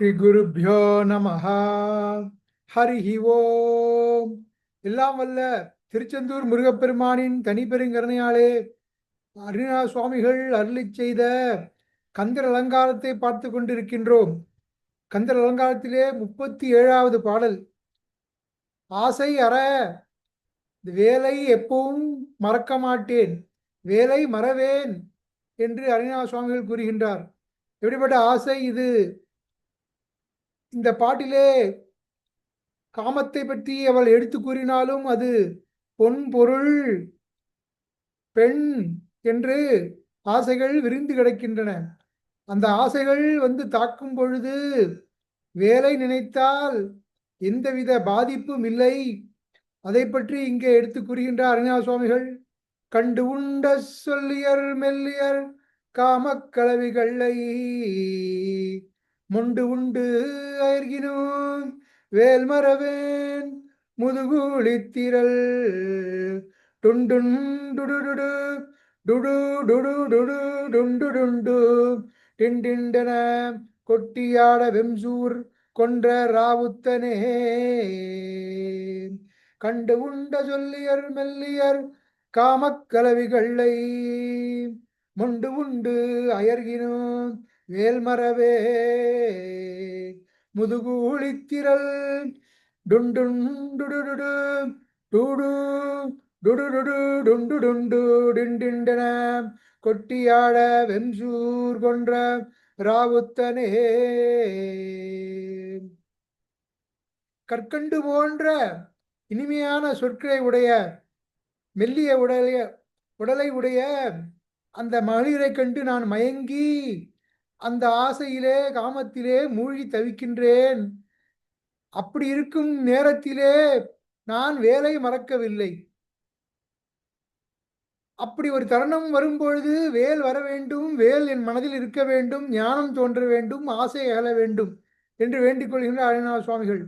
ஸ்ரீகுருப்போ நம நமஹ. ஹரிஹி ஓம். எல்லாம் வல்ல திருச்செந்தூர் முருகப்பெருமானின் தனிப்பெருங்கருணையாலே அருணா சுவாமிகள் அருளி செய்த கந்தர் அலங்காரத்தை பார்த்து கொண்டிருக்கின்றோம். கந்தர் அலங்காரத்திலே முப்பத்தி ஏழாவது பாடல். ஆசை அற இந்த வேலை எப்பவும் மறக்க மாட்டேன் வேலை மறவேன் என்று அருணா சுவாமிகள் கூறுகின்றார். எப்படிப்பட்ட ஆசை இது? இந்த பாட்டிலே காமத்தை பற்றி அவள் எடுத்து கூறினாலும் அது பொன் பொருள் பெண் என்று ஆசைகள் விரிந்து கிடக்கின்றன. அந்த ஆசைகள் வந்து தாக்கும் பொழுது வேலை நினைத்தால் எந்தவித பாதிப்பும் இல்லை. அதை பற்றி இங்கே எடுத்து கூறுகின்றார் அருணா சுவாமிகள் கண்டு உண்ட சொல்லியர் மெல்லியர் காமக்கலவிகளை முண்டு உண்டு அயர்கினோம். வேல் மரவேன் முதுகுளித்திரல் டுண்டுண்டுடுடு டுடு டுடு டுடு டுண்டு டுண்டு. டிண்டிண்டன கொட்டியாட வெம்சூர் கொன்ற ராவுத்தனே. கண்டு உண்ட சொல்லியர் மெல்லியர் காமக்கலவிகளை முண்டு உண்டு அயர்கினோம். வேல்மரவே முதுகூழித்திரல் டுண்டுண்டு டூடு டுடுடுடு டுண்டு டுண்டு டிண்டிண்டன கொட்டியாட வெம்சூர் கொன்ற ராவுத்தனே. கற்கண்டு போன்ற இனிமையான சொற்களை உடைய மெல்லிய உடைய உடலை உடைய அந்த மகளிரை கண்டு நான் மயங்கி அந்த ஆசையிலே காமத்திலே மூழ்கி தவிக்கின்றேன். அப்படி இருக்கும் நேரத்திலே நான் வேலை மறக்கவில்லை. அப்படி ஒரு தருணம் வரும்பொழுது வேல் வர வேண்டும் வேல் என் மனதில் இருக்க வேண்டும் ஞானம் தோன்ற வேண்டும் ஆசை அகல வேண்டும் என்று வேண்டிக் கொள்கின்ற அழகநாத சுவாமிகள்.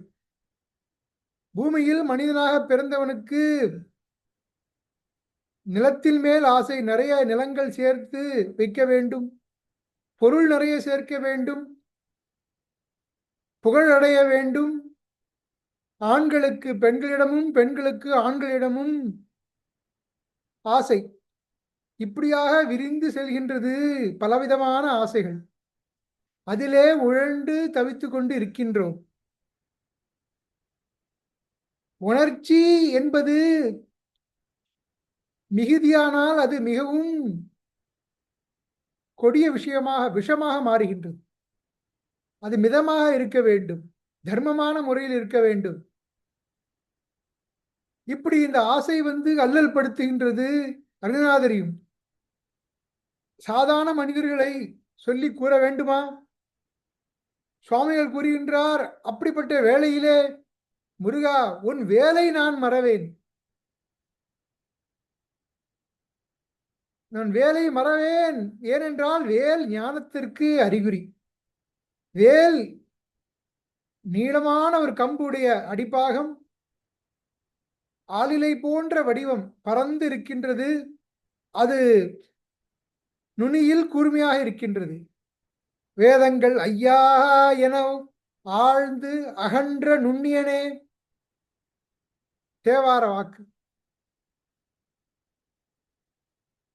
பூமியில் மனிதனாக பிறந்தவனுக்கு நிலத்தின் மேல் ஆசை நிறைய நிலங்கள் சேர்த்து வைக்க வேண்டும். பொருள் நிறைய சேர்க்க வேண்டும் புகழடைய வேண்டும். ஆண்களுக்கு பெண்களிடமும் பெண்களுக்கு ஆண்களிடமும் ஆசை. இப்படியாக விரிந்து செல்கின்றது பலவிதமான ஆசைகள். அதிலே உழண்டு தவித்து கொண்டு இருக்கின்றோம். உணர்ச்சி என்பது மிகுதியானால் அது மிகவும் கொடிய விஷயமாக விஷமாக மாறுகின்றது. அது மிதமாக இருக்க வேண்டும். தர்மமான முறையில் இருக்க வேண்டும். இப்படி இந்த ஆசை வந்து அல்லல் படுத்துகின்றது அருணாதரியும் சாதாரண மனிதர்களை சொல்லி கூற வேண்டுமா? சுவாமிகள் கூறுகின்றார் அப்படிப்பட்ட வேலையிலே முருகா உன் வேலை நான் மறவேன். நான் வேலை மறவேன். ஏனென்றால் வேல் ஞானத்திற்கு அறிகுறி. வேல் நீளமான ஒரு கம்புடைய அடிப்பாகம். ஆளிலை போன்ற வடிவம் பறந்து இருக்கின்றது அது நுனியில் கூர்மையாக இருக்கின்றது. வேதங்கள் ஐயா என ஆழ்ந்து அகன்ற நுண்ணியனே. தேவார வாக்கு.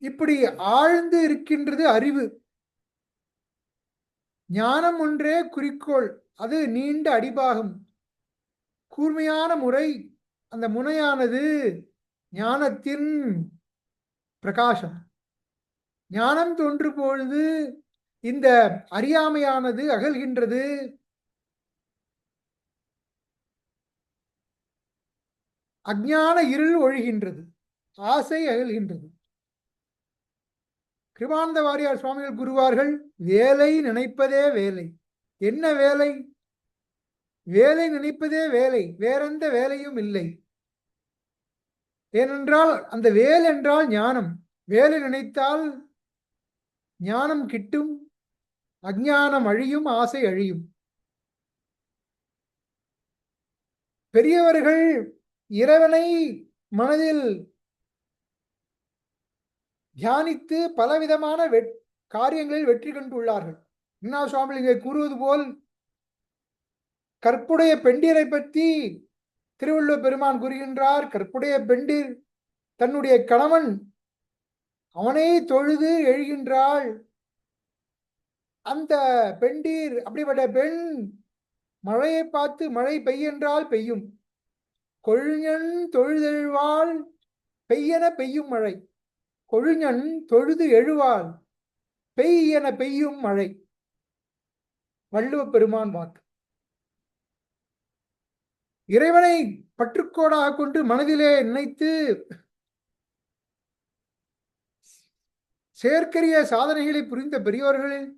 இப்படி ஆழ்ந்து இருக்கின்றது அறிவு. ஞானம் ஒன்றே குறிக்கோள் அது நீண்ட அடிபாகம். கூர்மையான முறை அந்த முனையானது ஞானத்தின் பிரகாசம். ஞானம் தோன்று பொழுது இந்த அறியாமையானது அகல்கின்றது. அஜான இருள் ஒழுகின்றது. ஆசை அகல்கின்றது. கிருபானந்த வாரியார் சுவாமிகள் கூறுவார்கள் வேலை நினைப்பதே வேலை. என்ன வேலை? வேலை நினைப்பதே வேலை வேறெந்த வேலையும் இல்லை. ஏனென்றால் அந்த வேல் என்றால் ஞானம். வேலை நினைத்தால் ஞானம் கிட்டும் அஜானம் அழியும் ஆசை அழியும். பெரியவர்கள் இறைவனை மனதில் தியானித்து பலவிதமான வெட் காரியங்களில் வெற்றி கண்டுள்ளார்கள். இன்னா சுவாமி இங்கே கூறுவது போல் கற்புடைய பெண்டீரை பற்றி திருவள்ளுவர் பெருமான் கூறுகின்றார் கற்புடைய பெண்டீர் தன்னுடைய கணவன் அவனே தொழுது எழுகின்றாள். அந்த பெண்டீர் அப்படிப்பட்ட பெண் மழையை பார்த்து மழை பெய்யென்றால் பெய்யும். கொழுஞன் தொழுதெழுவாள் பெய்யென பெய்யும் மழை. கொழுஞன் தொழுது எழுவாள் பெய்யென பெய்யும் மழை. வள்ளுவ பெருமான் வாக்கு. இறைவனை பற்றுக்கோடாக கொண்டு மனதிலே நினைத்து செயற்கரிய சாதனைகளை புரிந்த பெரியோர்களில்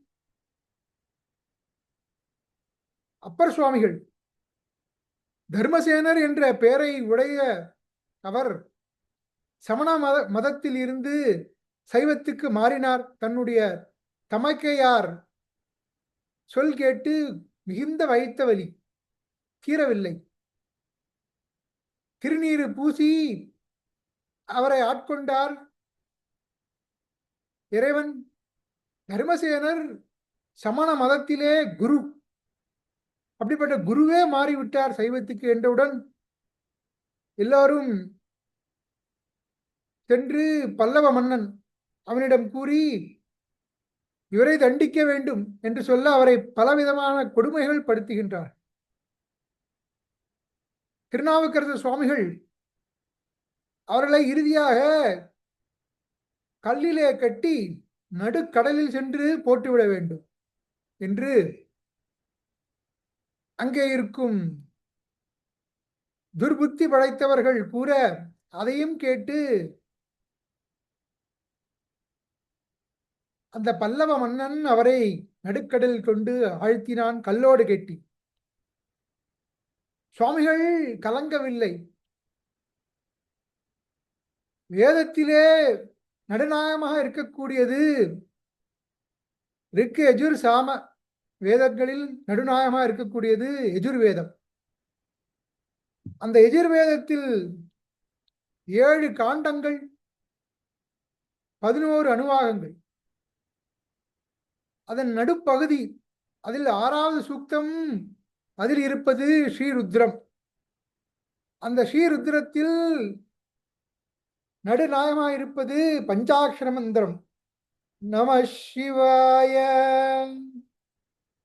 அப்பர் சுவாமிகள் தர்மசேனர் என்ற பெயரை உடைய அவர் சமண மத மதத்தில் இருந்து சைவத்துக்கு மாறினார் தன்னுடைய தமக்கையார். சொல் கேட்டு மிகுந்த வைத்த வலி. தீரவில்லை. திருநீரு பூசி அவரை ஆட்கொண்டார். இறைவன் தர்மசேனர் சமண மதத்திலே குரு. அப்படிப்பட்ட குருவே மாறிவிட்டார் சைவத்துக்கு என்றவுடன் எல்லாரும் சென்று பல்லவ மன்னன் அவனிடம் கூறி இவரை தண்டிக்க வேண்டும் என்று சொல்ல அவரை பலவிதமான கொடுமைகள் படுத்துகின்றார். திருநாவுக்கரசு சுவாமிகள் அவர்களை இறுதியாக கல்லிலே கட்டி நடுக்கடலில் சென்று போட்டுவிட வேண்டும் என்று அங்கே இருக்கும் துர்புத்தி படைத்தவர்கள் கூற அதையும் கேட்டு அந்த பல்லவ மன்னன் அவரை நடுக்கடல் கொண்டு ஆழ்த்தினான் கல்லோடு கெட்டி. சுவாமிகள் கலங்கவில்லை. வேதத்திலே நடுநாயகமாக இருக்கக்கூடியது ரிக்கு எஜுர் சாம வேதங்களில் நடுநாயகமாக இருக்கக்கூடியது எஜுர்வேதம் அந்த எஜுர்வேதத்தில் ஏழு காண்டங்கள் பதினோரு அணுவாகங்கள் அதன் நடுப்பகுதி அதில் ஆறாவது சூக்தம் அதில் இருப்பது ஸ்ரீருத்ரம். அந்த ஸ்ரீருத்ரத்தில் நடுநாயகமாக இருப்பது பஞ்சாட்சர மந்திரம் நம சிவாய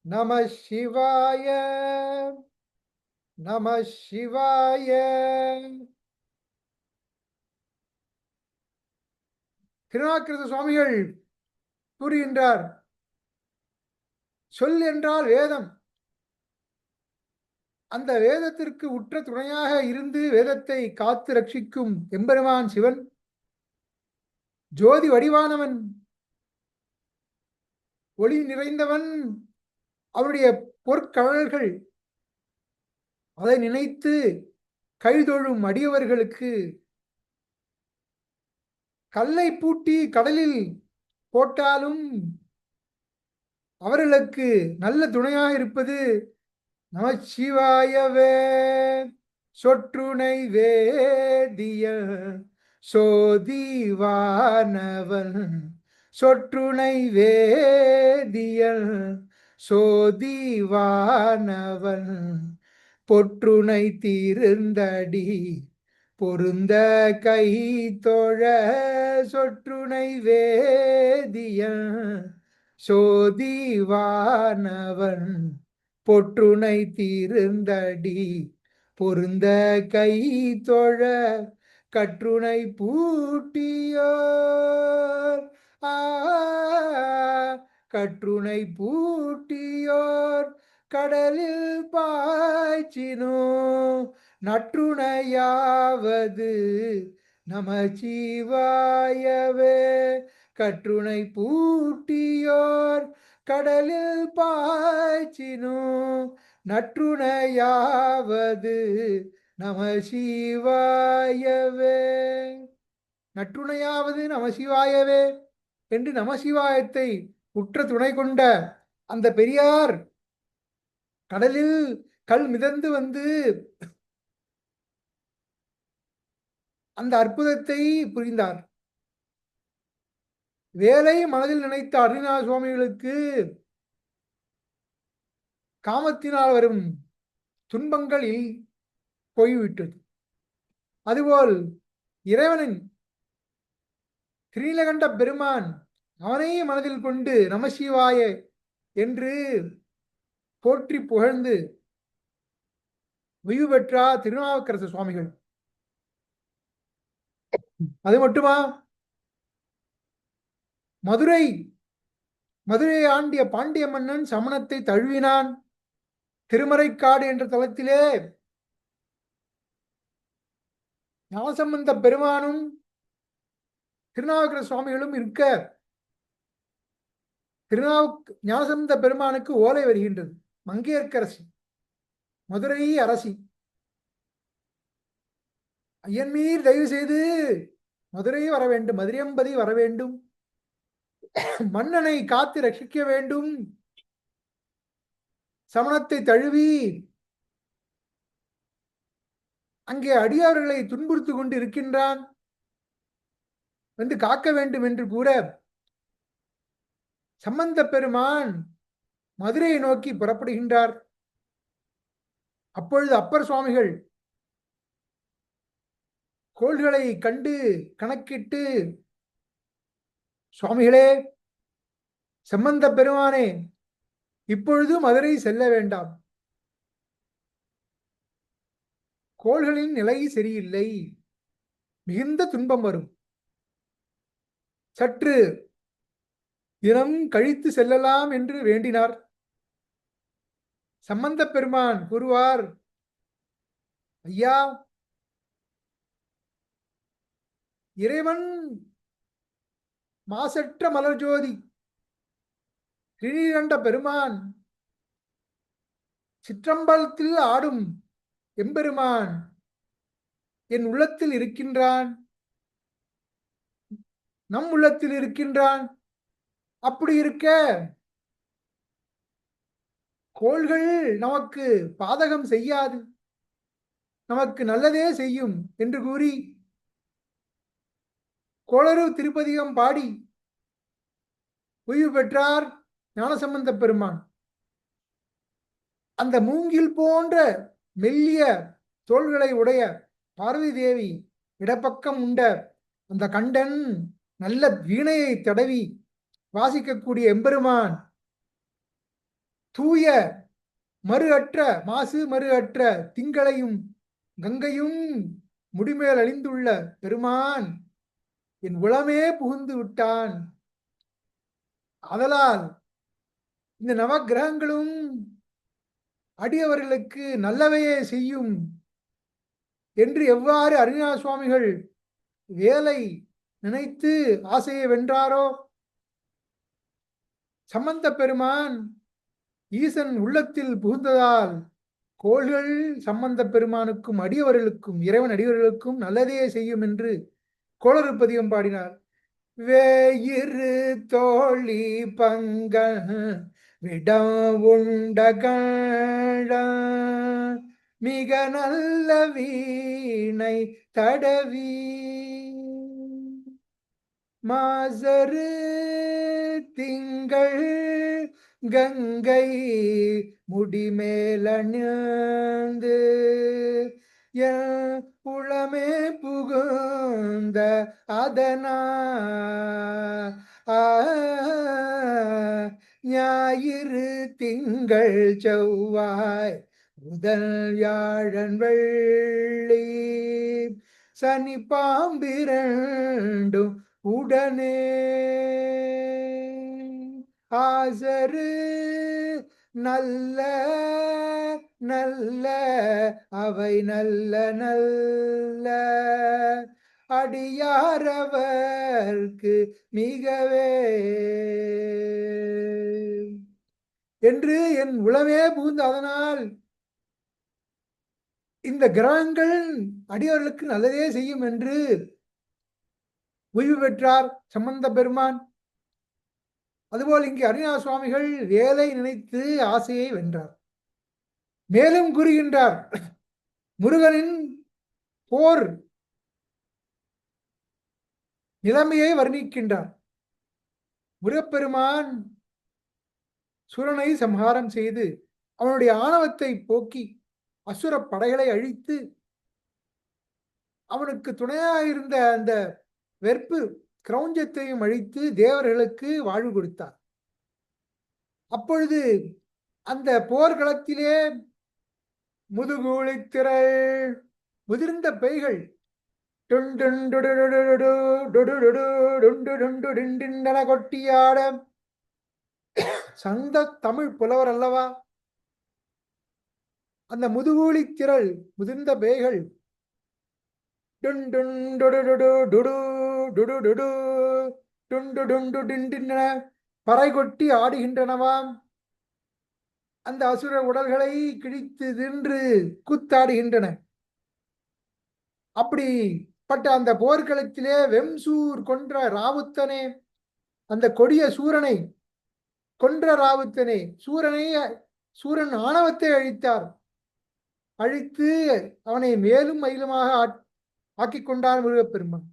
நம சிவாய நம சிவாய. திருநாக்கிருத சுவாமிகள் கூறுகின்றார் சொல் என்றால் வேதம். அந்த வேதத்திற்கு உற்ற துணையாக இருந்து வேதத்தை காத்து ரட்சிக்கும் எம்பெருமான் சிவன். ஜோதி வடிவானவன். ஒளி நிறைந்தவன். அவருடைய பொற்கழல்கள். அதை நினைத்து கைதொழும் அடியவர்களுக்கு. கல்லை பூட்டி கடலில் போட்டாலும் அவர்களுக்கு நல்ல துணையாக இருப்பது நமச்சிவாயவே. சொற்றுணை வேதிய சோதிவானவன். சொற்றுணை வேதியல் சோதிவானவன். பொற்றுணை தீர்ந்தடி பொருந்த கை தொழ. சொற்றுணை வேதியன் சோதிவானவன் பொற்றுணை தீர்ந்தடி பொருந்த கை தொழ கற்றுணை பூட்டியோர். ஆ கற்றுணை பூட்டியோர் கடலில் பாய்ச்சினோ நற்றுணையாவது நமச்சிவாயவே கற்றுணை பூட்டியோர் கடலில் பாய்ச்சினோ நற்றுணையாவது நம சிவாயவே. நற்றுணையாவது நம சிவாயவே என்று நமசிவாயத்தை உற்ற துணை கொண்ட அந்த பெரியார் கடலில் கல் மிதந்து வந்து அந்த அற்புதத்தை புரிந்தார். வேலை மனதில் நினைத்த அருணா சுவாமிகளுக்கு காமத்தினால் வரும் துன்பங்களில் போய்விட்டது. அதுபோல் இறைவனின் திரீலகண்ட பெருமான் அவனையே மனதில் கொண்டு நமசிவாய என்று போற்றி புகழ்ந்து ஓய்வு பெற்றார் திருநாவுக்கரசு சுவாமிகள். அது மட்டுமா? மதுரை. மதுரையை ஆண்டிய பாண்டிய மன்னன் சமணத்தை தழுவினான். திருமறைக்காடு என்ற தளத்திலே ஞாசம்பந்த பெருமானும் திருநாவுக்கர சுவாமிகளும் இருக்க திருநாவு ஞாசம்பந்த பெருமானுக்கு ஓலை வருகின்றது. மங்கையர்க்கரசி. மதுரை அரசி. ஐயன்மீர் தயவு செய்து மதுரை வர வேண்டும் மதுரையம்பதி வர வேண்டும் மன்னனை காத்து ரட்சிக்க வேண்டும். சமணத்தை தழுவி. அங்கே அடியார்களை துன்புறுத்து கொண்டு இருக்கின்றான் வந்து காக்க வேண்டும் என்று கூற. சம்பந்த பெருமான் மதுரையை நோக்கி புறப்படுகின்றார். அப்பொழுது அப்பர் சுவாமிகள் கோள்களை கண்டு கணக்கிட்டு சுவாமிகளே சம்பந்த பெருமானே இப்பொழுது மதுரை செல்ல வேண்டாம். கோள்களின் நிலை சரியில்லை. மிகுந்த துன்பம் வரும். சற்று தினம் கழித்து செல்லலாம் என்று வேண்டினார். சம்பந்த பெருமான் கூறுவார் ஐயா இறைவன் மாசற்ற மலர்ஜோதி. கிரீகண்ட பெருமான். சிற்றம்பலத்தில் ஆடும் எம்பெருமான். என் உள்ளத்தில் இருக்கின்றான். நம் உள்ளத்தில் இருக்கின்றான். அப்படி இருக்க கோள்கள் நமக்கு பாதகம் செய்யாது. நமக்கு நல்லதே செய்யும் என்று கூறி கோளறு திருப்பதிகம் பாடி ஓய்வு பெற்றார் ஞானசம்பந்த பெருமான். அந்த மூங்கில் போன்ற மெல்லிய தோள்களை உடைய பார்வதி தேவி இடப்பக்கம் உண்ட அந்த கண்டன் நல்ல வீணையை தடவி வாசிக்கக்கூடிய எம்பெருமான் தூய மறு அற்ற மாசு மறு அற்ற திங்களையும் கங்கையும் முடிமேல் அழிந்துள்ள பெருமான் என் உளமே புகுந்து விட்டான். அதனால் இந்த நவகிரகங்களும் அடியவர்களுக்கு நல்லவையே செய்யும் என்று எவ்வாறு அருணா சுவாமிகள் வேலை நினைத்து ஆசையை வென்றாரோ சம்பந்த பெருமான் ஈசன் உள்ளத்தில் புகுந்ததால் கோள்கள் சம்பந்த பெருமானுக்கும் அடியவர்களுக்கும் இறைவன் அடியவர்களுக்கும் நல்லதே செய்யும் என்று கோளறு பதிகம் பாடினார். வேயிரு தோழி பங்க விடம் உண்ட மிக நல்ல வீணை தடவி மாசரு திங்கள் கங்கை முடிமேலணிந்து உளமே புகுந்த அதனா ஞாயிறு திங்கள் செவ்வாய் முதல் வியாழன் வெள்ளி. சனி பாம்பிரண்டும் உடனே. ஆசரு நல்ல நல்ல அவை நல்ல நல்ல. அடியாரவர்க்கு மிகவே. என்று என் உளவே புகுந்து அதனால் இந்த கிரகங்கள் அடியவர்களுக்கு நல்லதே செய்யும் என்று ஓய்வு பெற்றார் சம்பந்த பெருமான். அதுபோல் இங்கே அருணா சுவாமிகள் வேலை நினைத்து ஆசையை வென்றார். மேலும் கூறுகின்றார் முருகனின் போர் நிலைமையை வர்ணிக்கின்றார். முருகப்பெருமான் சுரனை சம்ஹாரம் செய்து அவனுடைய ஆணவத்தை போக்கி அசுர படைகளை அழித்து அவனுக்கு துணையாக இருந்த அந்த வெற்பு கிரௌஞ்சத்தையும் அழித்து தேவர்களுக்கு வாழ்வு கொடுத்தார். அப்பொழுது அந்த போர்க்களத்திலே முதுகூழித்திரள் முதிர்ந்த பெய்கள் கொட்டியாட சந்த தமிழ் புலவர் அல்லவா அந்த முதுகூலி திரள் முதிர்ந்த பேய்கள் பறை கொட்டி ஆடுகின்றனவாம் அந்த அசுர உடல்களை கிழித்து தின்று குத்தாடுகின்றன. அப்படிப்பட்ட அந்த போர்க்களத்திலே வெம்சூர் கொன்ற ராவுத்தனே அந்த கொடிய சூரனை கொன்ற ராவுத்தனே சூரனை சூரன் ஆணவத்தை அழித்தார். அழித்து அவனை மேலும் மயிலுமாக ஆக்கி கொண்டான் முருகப்பெருமான்.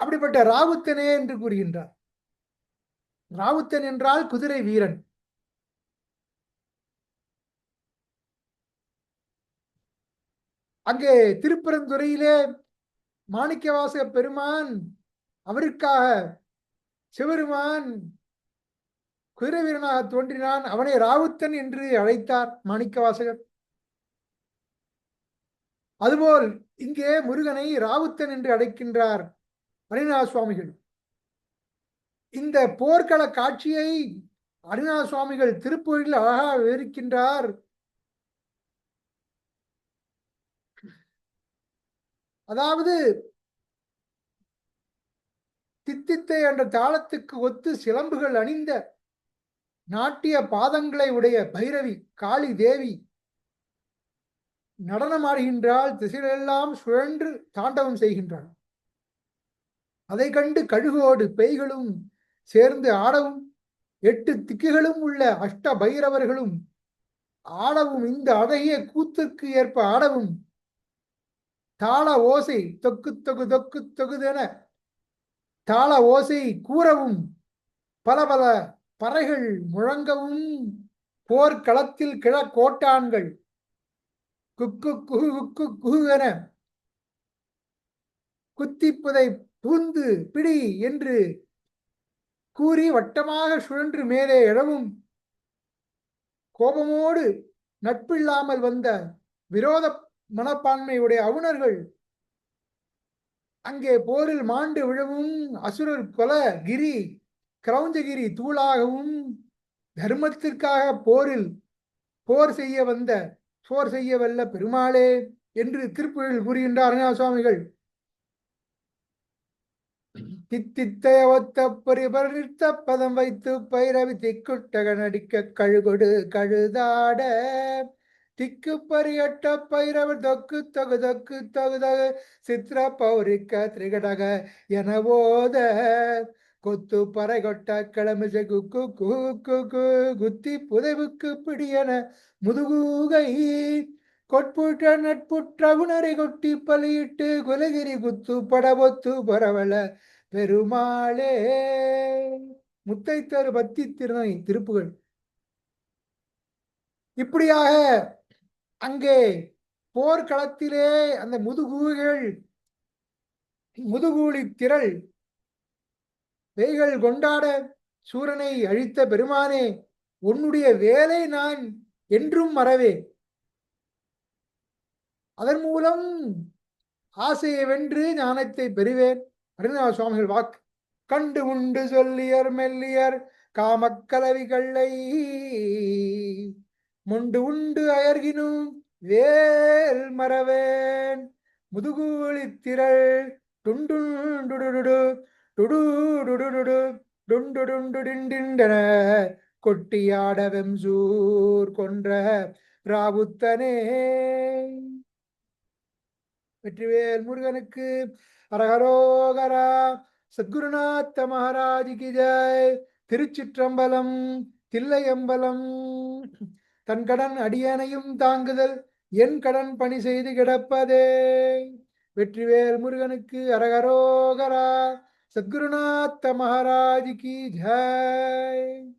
அப்படிப்பட்ட ராவுத்தனே என்று கூறுகின்றார். ராவுத்தன் என்றால் குதிரை வீரன். அங்கே திருப்பரந்துறையிலே மாணிக்கவாச பெருமான் அவருக்காக சிவருமான் குதிரை வீரனாக தோன்றினான். அவனை ராவுத்தன் என்று அழைத்தார் மாணிக்கவாசகர். அதுபோல் இங்கே முருகனை ராவுத்தன் என்று அழைக்கின்றார் அரிநாத சுவாமிகள் இந்த போர்க்கள காட்சியை அரிநாத சுவாமிகள் திருப்பூரில் அழகாக விவரிக்கின்றார். அதாவது தித்தித்தை என்ற தாளத்துக்கு ஒத்து சிலம்புகள் அணிந்த நாட்டிய பாதங்களை உடைய பைரவி காளி தேவி நடனமாடுகின்றால் திசைகளெல்லாம் சுழன்று தாண்டவம் செய்கின்றாள். அதை கண்டு கழுகோடு பெய்களும் சேர்ந்து ஆடவும் எட்டு திக்குகளும் உள்ள அஷ்ட பைரவர்களும் ஆடவும் இந்த அழகிய கூத்துக்கு ஏற்ப ஆடவும் தாள ஓசை தொக்கு தொகு தொக்கு தொகுதென தாள ஓசை கூறவும் பல பல பறைகள் முழங்கவும் போர்க்களத்தில் கிழக்கோட்டான்கள் குக்கு குகு குக்கு குகு என குத்திப்புதை பூந்து பிடி என்று கூறி வட்டமாக சுழன்று மேலே எழவும் கோபமோடு நட்பில்லாமல் வந்த விரோத மனப்பான்மையுடைய அவுணர்கள். அங்கே போரில் மாண்டு விழவும் அசுரர் கொல கிரி கிரௌஞ்சகிரி தூளாகவும் தர்மத்திற்காக போரில் போர் செய்ய வந்த போர் செய்ய வல்ல பெருமாளே என்று திருப்புகளில் கூறுகின்றார் அருணா சுவாமிகள் தித்தித்தையவத்த பரிபரித்த பதம் வைத்து பைரவி திக்குட்டக நடிக்க கழுகொடு கழுதாட திக்கு பரியட்ட பைரவர் தொக்கு தொகு தொக்கு தொகுதக சித்ர பௌரிக்க திரிகடக என போத கொத்து பறை கொட்ட கிளமிசை குக்கு குக்கு குத்தி புதைவுக்கு பிடியன முதுகூகை. கொட்புற்ற நட்புற்ற உணரை கொட்டி பலியிட்டு குலகிரி குத்து படவொத்து பரவல பெருமாளே. முத்தைத்தரு பத்தி திருநோய் திருப்புகள் இப்படியாக அங்கே போர்க்களத்திலே அந்த முதுகூகள் முதுகூலி திரள் வெய்கள் கொண்டாட சூரனை அழித்த பெருமானே உன்னுடைய வேலை நான் என்றும் மறவே அதன் மூலம் ஆசையை வென்று ஞானத்தை பெறுவேன். அருணா சுவாமிகள் வாக்கு கண்டு உண்டு சொல்லியர் மெல்லியர் காமக்கலவிகளை முண்டு உண்டு அயர்கினும் வேல் மறவேன். முதுகுளித்திரள் திரள் டுண்டுடுடுடு டுடுடுடுடுடுண்டுடுண்டுடிண்டன கொட்டியாட வெம்சூர் கொன்ற ராவுத்தனே. வெற்றிவேல் முருகனுக்கு அரகரோகரா சத்குருநாத்த மகாராஜிக்கு ஜெய். திருச்சிற்றம்பலம் தில்லையம்பலம். தன் கடன் அடியனையும் தாங்குதல் என் கடன் பணி செய்து கிடப்பதே. வெற்றிவேல் முருகனுக்கு அரகரோகரா சத்குருநாத்த மகாராஜ் கி ஜாய்.